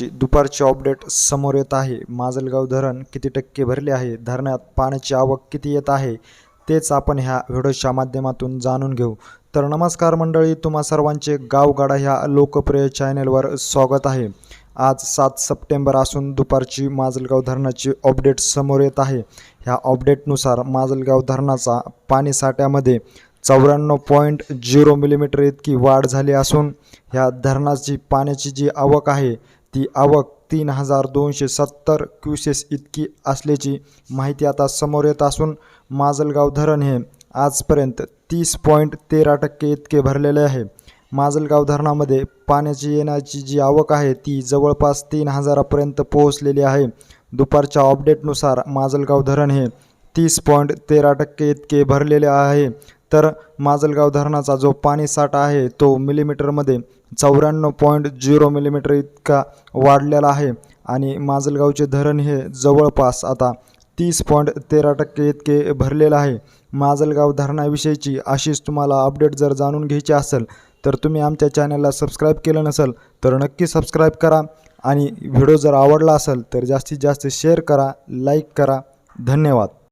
ची दुपारची अपडेट समोर येत आहे. माजलगाव धरण किती टक्के भरले आहे? धरणात पाण्याची आवक किती येत आहे? तेच आपण ह्या व्हिडिओच्या माध्यमातून जाणून घेऊ. तर नमस्कार मंडळी तुम्हा सर्वांचे गावगाडा ह्या लोकप्रिय चॅनेलवर स्वागत आहे. आज सात सप्टेंबर असून दुपारची माजलगाव धरणाची अपडेट समोर येत आहे. ह्या अपडेटनुसार माजलगाव धरणाचा पाणी साठ्यामध्ये चौऱ्याण्णव पॉईंट झिरो मिलीमीटर इतकी वाढ झाली असून ह्या धरणाची पाण्याची जी आवक आहे ती आवक तीन हजार दोनशे सत्तर क्युसेस इतकी असल्याची माहिती आता समोर येत असून माजलगाव धरण हे आजपर्यंत तीस पॉईंट तेरा टक्के इतके भरलेले आहे. माजलगाव धरणामध्ये पाण्याची येण्याची जी आवक आहे ती जवळपास तीन हजारापर्यंत पोहोचलेली आहे. दुपारच्या अपडेटनुसार माजलगाव धरण हे तीस पॉईंट तेरा टक्के इतके भरलेले आहे. तर माजलगाव धरणाचा जो पाणीसाठा आहे तो मिलीमीटरमध्ये चौऱ्याण्णव पॉईंट झिरो मिलीमीटर इतका वाढलेला आहे. आणि माजलगावचे धरण हे जवळपास आता तीस पॉईंट तेरा टक्के इतके भरलेलं आहे. माजलगाव धरणाविषयीची अशीच तुम्हाला अपडेट जर जाणून घ्यायची असेल तर तुम्ही आमच्या चॅनलला सबस्क्राईब केलं नसेल तर नक्की सबस्क्राईब करा. आणि व्हिडिओ जर आवडला असेल तर जास्तीत जास्त शेअर करा लाईक करा. धन्यवाद.